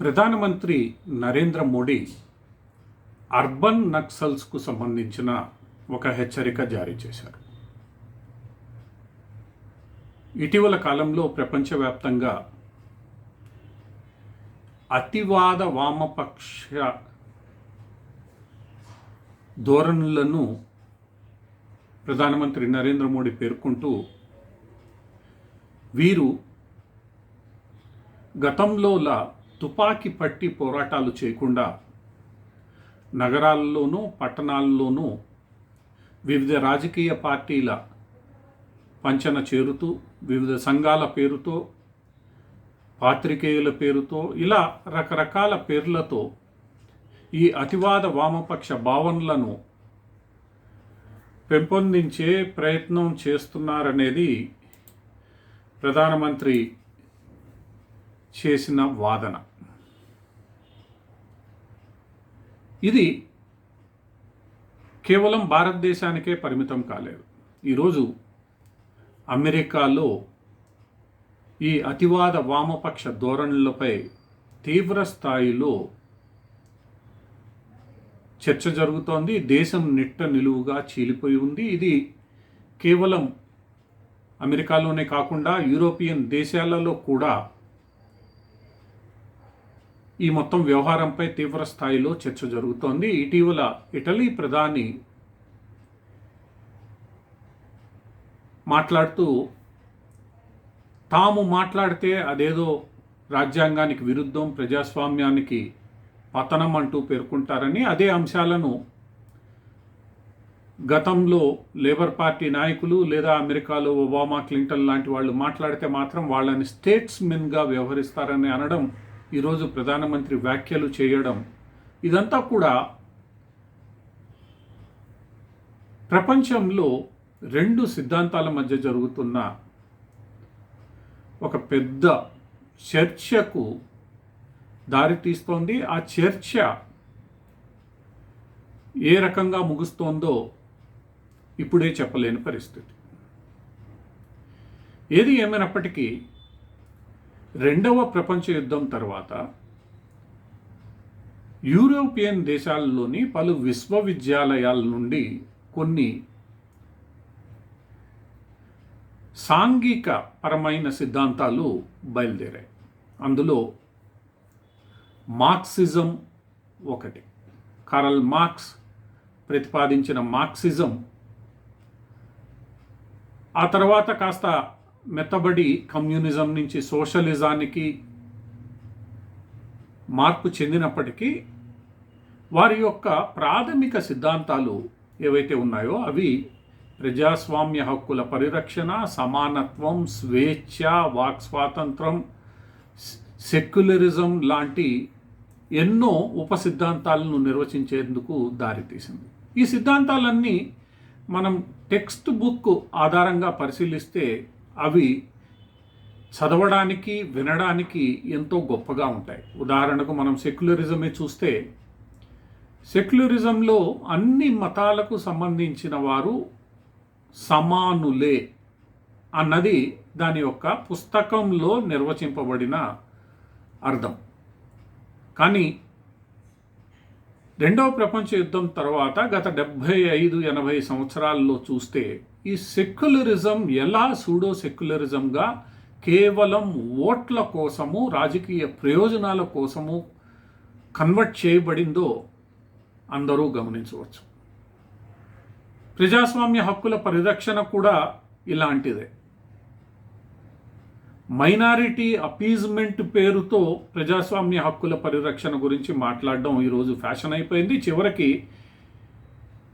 ప్రధానమంత్రి నరేంద్ర మోడీ అర్బన్ నక్సల్స్కు సంబంధించిన ఒక హెచ్చరిక జారీ చేశారు. ఇటీవల కాలంలో ప్రపంచవ్యాప్తంగా అతివాద వామపక్ష ధోరణులను ప్రధానమంత్రి నరేంద్ర మోడీ పేర్కొంటూ వీరు గతంలోలా తుపాకీ పట్టి పోరాటాలు చేయకుండా నగరాల్లోనూ పట్టణాల్లోనూ వివిధ రాజకీయ పార్టీల పంచన చేరుతూ వివిధ సంఘాల పేరుతో పాత్రికేయుల పేరుతో ఇలా రకరకాల పేర్లతో ఈ అతివాద వామపక్ష భావనలను పెంపొందించే ప్రయత్నం చేస్తున్నారనేది ప్రధానమంత్రి చేసిన వాదన. ఇది కేవలం భారతదేశానికే పరిమితం కాలేదు. ఈరోజు అమెరికాలో ఈ అతివాద వామపక్ష ధోరణులపై తీవ్ర స్థాయిలో చర్చ జరుగుతోంది. దేశం నిట్ట నిలువుగా చీలిపోయి ఉంది. ఇది కేవలం అమెరికాలోనే కాకుండా యూరోపియన్ దేశాలలో కూడా ఈ మొత్తం వ్యవహారంపై తీవ్ర స్థాయిలో చర్చ జరుగుతోంది. ఇటీవల ఇటలీ ప్రధాని మాట్లాడుతూ తాము మాట్లాడితే అదేదో రాజ్యాంగానికి విరుద్ధం ప్రజాస్వామ్యానికి పతనం అంటూ పేర్కొంటారని అదే అంశాలను గతంలో లేబర్ పార్టీ నాయకులు లేదా అమెరికాలో ఒబామా క్లింటన్ లాంటి వాళ్ళు మాట్లాడితే మాత్రం వాళ్ళని స్టేట్స్మెన్గా వ్యవహరిస్తారని అనడం ఈరోజు ప్రధానమంత్రి వ్యాఖ్యలు చేయడం ఇదంతా కూడా ప్రపంచంలో రెండు సిద్ధాంతాల మధ్య జరుగుతున్న ఒక పెద్ద చర్చకు దారితీస్తోంది ఆ చర్చ ఏ రకంగా ముగుస్తోందో ఇప్పుడే చెప్పలేని పరిస్థితి. ఏది ఏమైనప్పటికీ రెండవ ప్రపంచ యుద్ధం తర్వాత యూరోపియన్ దేశాల్లోని పలు విశ్వవిద్యాలయాల నుండి కొన్ని సాంఘిక పరమైన సిద్ధాంతాలు బయలుదేరాయి. అందులో మార్క్సిజం ఒకటి. కారల్ మార్క్స్ ప్రతిపాదించిన మార్క్సిజం ఆ తర్వాత కాస్త మెత్తబడి కమ్యూనిజం నుంచి సోషలిజానికి మార్పు చెందినప్పటికీ వారి యొక్క ప్రాథమిక సిద్ధాంతాలు ఏవైతే ఉన్నాయో అవి ప్రజాస్వామ్య హక్కుల పరిరక్షణ సమానత్వం స్వేచ్ఛ వాక్ స్వాతంత్రం సెక్యులరిజం లాంటి ఎన్నో ఉప సిద్ధాంతాలను నిర్వచించేందుకు దారితీసింది. ఈ సిద్ధాంతాలన్నీ మనం టెక్స్ట్ బుక్ ఆధారంగా పరిశీలిస్తే అవి చదవడానికి వినడానికి ఎంతో గొప్పగా ఉంటాయి. ఉదాహరణకు మనం సెక్యులరిజమే చూస్తే సెక్యులరిజంలో అన్ని మతాలకు సంబంధించిన వారు సమానులే అన్నది దాని యొక్క పుస్తకంలో నిర్వచింపబడిన అర్థం. కానీ రెండవ ప్రపంచ యుద్ధం తర్వాత గత డెబ్భై ఐదు ఎనభై సంవత్సరాల్లో చూస్తే ఈ సెక్యులరిజం ఎలా సూడో సెక్యులరిజంగా కేవలం ఓట్ల కోసము రాజకీయ ప్రయోజనాల కోసము కన్వర్ట్ చేయబడిందో అందరూ గమనించవచ్చు. ప్రజాస్వామ్య హక్కుల పరిరక్షణ కూడా ఇలాంటిదే. మైనారిటీ అపీజ్మెంట్ పేరుతో ప్రజాస్వామ్య హక్కుల పరిరక్షణ గురించి మాట్లాడడం ఈరోజు ఫ్యాషన్ అయిపోయింది. చివరికి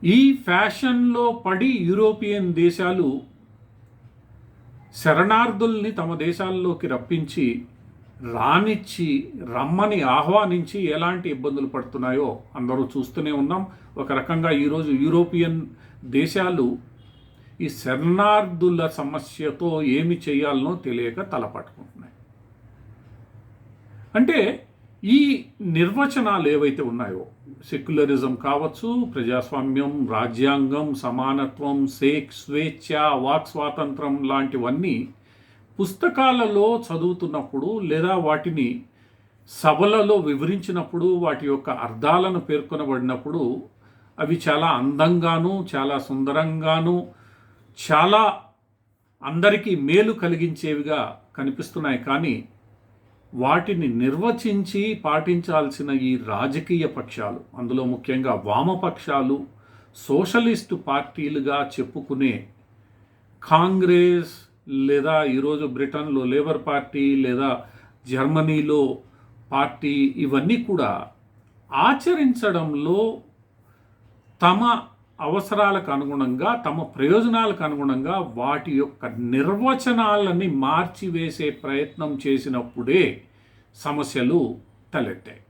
ఈ ఫ్యాషన్లో పడి యూరోపియన్ దేశాలు శరణార్థుల్ని తమ దేశాల్లోకి రప్పించి రానిచ్చి రమ్మని ఆహ్వానించి ఎలాంటి ఇబ్బందులు పడుతున్నాయో అందరూ చూస్తూనే ఉన్నాం. ఒక రకంగా ఈరోజు యూరోపియన్ దేశాలు ఈ శరణార్థుల సమస్యతో ఏమి చేయాలనో తెలియక తలపట్టుకుంటున్నాయి. అంటే ఈ నిర్వచనాలు ఏవైతే ఉన్నాయో సెక్యులరిజం కావచ్చు ప్రజాస్వామ్యం రాజ్యాంగం సమానత్వం సేక్ స్వేచ్ఛ వాక్ స్వాతంత్రం లాంటివన్నీ పుస్తకాలలో చదువుతున్నప్పుడు లేదా వాటిని సభలలో వివరించినప్పుడు వాటి యొక్క అర్థాలను పేర్కొనబడినప్పుడు అవి చాలా అందంగాను చాలా సుందరంగాను చాలా అందరికీ మేలు కలిగించేవిగా కనిపిస్తున్నాయి. కానీ వాటిని నిర్వచించి పాటించాల్సిన ఈ రాజకీయ పక్షాలు అందులో ముఖ్యంగా వామపక్షాలు సోషలిస్టు పార్టీలుగా చెప్పుకునే కాంగ్రెస్ లేదా ఈరోజు బ్రిటన్లో లేబర్ పార్టీ లేదా జర్మనీలో పార్టీ ఇవన్నీ కూడా ఆచరించడంలో తమ అవసరాలకు అనుగుణంగా తమ ప్రయోజనాలకు అనుగుణంగా వాటి యొక్క నిర్వచనాలని మార్చివేసే ప్రయత్నం చేసినప్పుడే సమస్యలు తలెత్తాయి.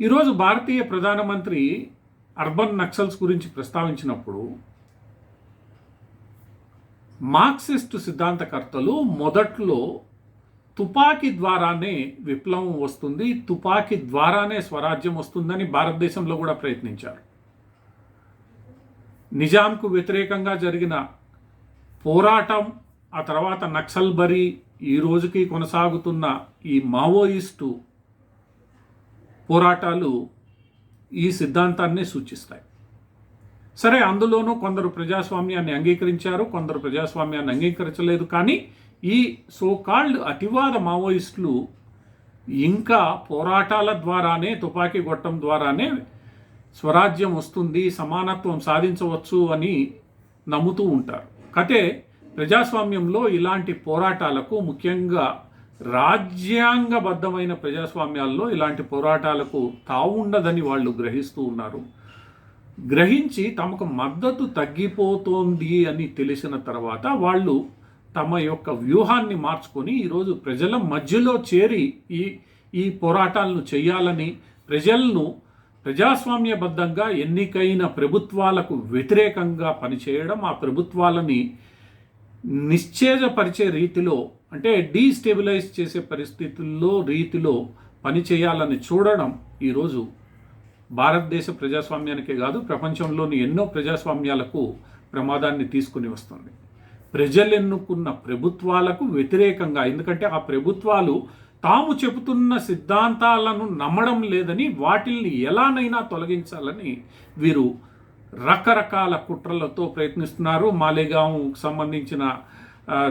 ఈరోజు భారతీయ ప్రధానమంత్రి అర్బన్ నక్సల్స్ గురించి ప్రస్తావించినప్పుడు మార్క్సిస్ట్ సిద్ధాంతకర్తలు మొదట్లో తుపాకీ ద్వారానే విప్లవం వస్తుంది తుపాకీ ద్వారానే స్వరాజ్యం వస్తుందని భారతదేశంలో కూడా ప్రయత్నించారు. నిజాంకు వ్యతిరేకంగా జరిగిన పోరాటం ఆ తర్వాత నక్సల్ బరీ ఈ రోజుకి కొనసాగుతున్న ఈ మావోయిస్టు పోరాటాలు ఈ సిద్ధాంతాన్ని సూచిస్తాయి. సరే అందులోనూ కొందరు ప్రజాస్వామ్యాన్ని అంగీకరించారు కొందరు ప్రజాస్వామ్యాన్ని అంగీకరించలేదు. కానీ ఈ సోకాల్డ్ అతివాద మావోయిస్టులు ఇంకా పోరాటాల ద్వారానే తుపాకీ గొట్టం ద్వారానే స్వరాజ్యం వస్తుంది సమానత్వం సాధించవచ్చు అని నమ్ముతూ ఉంటారు. కతే ప్రజాస్వామ్యంలో ఇలాంటి పోరాటాలకు ముఖ్యంగా రాజ్యాంగబద్ధమైన ప్రజాస్వామ్యాల్లో ఇలాంటి పోరాటాలకు తావుండదని వాళ్ళు గ్రహిస్తూ ఉన్నారు. గ్రహించి తమకు మద్దతు తగ్గిపోతోంది అని తెలిసిన తర్వాత వాళ్ళు తమ యొక్క వ్యూహాన్ని మార్చుకొని ఈరోజు ప్రజల మధ్యలో చేరి ఈ ఈ పోరాటాలను చేయాలని ప్రజలను ప్రజాస్వామ్యబద్ధంగా ఎన్నికైన ప్రభుత్వాలకు వ్యతిరేకంగా పనిచేయడం ఆ ప్రభుత్వాలని నిశ్చేజపరిచే రీతిలో అంటే డీస్టెబిలైజ్ చేసే పరిస్థితుల్లో రీతిలో పనిచేయాలని చూడడం ఈరోజు భారతదేశ ప్రజాస్వామ్యానికే కాదు ప్రపంచంలోని ఎన్నో ప్రజాస్వామ్యాలకు ప్రమాదాన్ని తీసుకుని వస్తుంది. ప్రజలు ఎన్నుకున్న ప్రభుత్వాలకు వ్యతిరేకంగా ఎందుకంటే ఆ ప్రభుత్వాలు తాము చెబుతున్న సిద్ధాంతాలను నమ్మడం లేదని వాటిల్ని ఎలానైనా తొలగించాలని వీరు రకరకాల కుట్రలతో ప్రయత్నిస్తున్నారు. మాలేగాంకు సంబంధించిన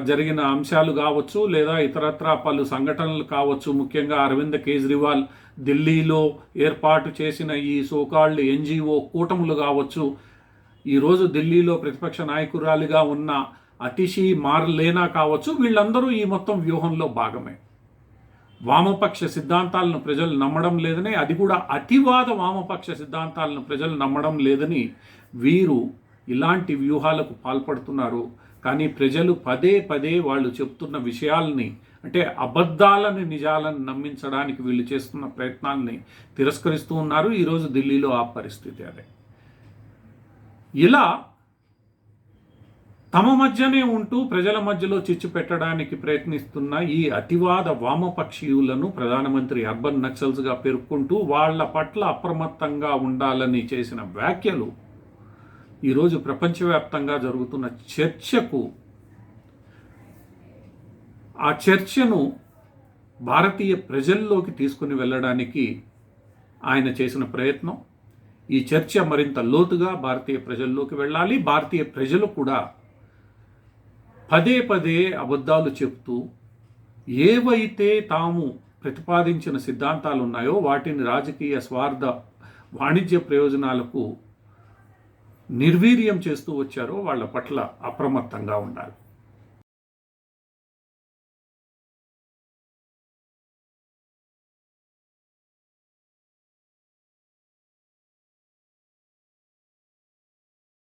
జరిగిన అంశాలు కావచ్చు లేదా ఇతరత్ర పలు సంఘటనలు కావచ్చు. ముఖ్యంగా అరవింద్ కేజ్రీవాల్ ఢిల్లీలో ఏర్పాటు చేసిన ఈ సోకాళ్ళు ఎన్జిఓ కూటములు కావచ్చు. ఈరోజు ఢిల్లీలో ప్రతిపక్ష నాయకురాలిగా ఉన్న అతిషి మార్లేనా కావచ్చు. వీళ్ళందరూ ఈ మొత్తం వ్యూహంలో భాగమే. వామపక్ష సిద్ధాంతాలను ప్రజలు నమ్మడం లేదని అది కూడా అతివాద వామపక్ష సిద్ధాంతాలను ప్రజలు నమ్మడం లేదని వీరు ఇలాంటి వ్యూహాలకు పాల్పడుతున్నారు. కానీ ప్రజలు పదే పదే వాళ్ళు చెప్తున్న విషయాల్ని అంటే అబద్ధాలని నిజాలను నమ్మించడానికి వీళ్ళు చేస్తున్న ప్రయత్నాల్ని తిరస్కరిస్తూ ఉన్నారు. ఈరోజు ఢిల్లీలో ఆ పరిస్థితి అదే. ఇలా తమ మధ్యనే ఉంటూ ప్రజల మధ్యలో చిచ్చు పెట్టడానికి ప్రయత్నిస్తున్న ఈ అతివాద వామపక్షీయులను ప్రధానమంత్రి అర్బన్ నక్సల్స్గా పేర్కొంటూ వాళ్ళ పట్ల అప్రమత్తంగా ఉండాలని చేసిన వ్యాఖ్యలు ఈరోజు ప్రపంచవ్యాప్తంగా జరుగుతున్న చర్చకు ఆ చర్చను భారతీయ ప్రజల్లోకి తీసుకుని వెళ్ళడానికి ఆయన చేసిన ప్రయత్నం. ఈ చర్చ మరింత లోతుగా భారతీయ ప్రజల్లోకి వెళ్ళాలి. భారతీయ ప్రజలు కూడా పదే పదే అబద్ధాలు చెప్తూ ఏవైతే తాము ప్రతిపాదించిన సిద్ధాంతాలు ఉన్నాయో వాటిని రాజకీయ స్వార్థ వాణిజ్య ప్రయోజనాలకు నిర్వీర్యం చేస్తూ వచ్చారో వాళ్ళ పట్ల అప్రమత్తంగా ఉండాలి.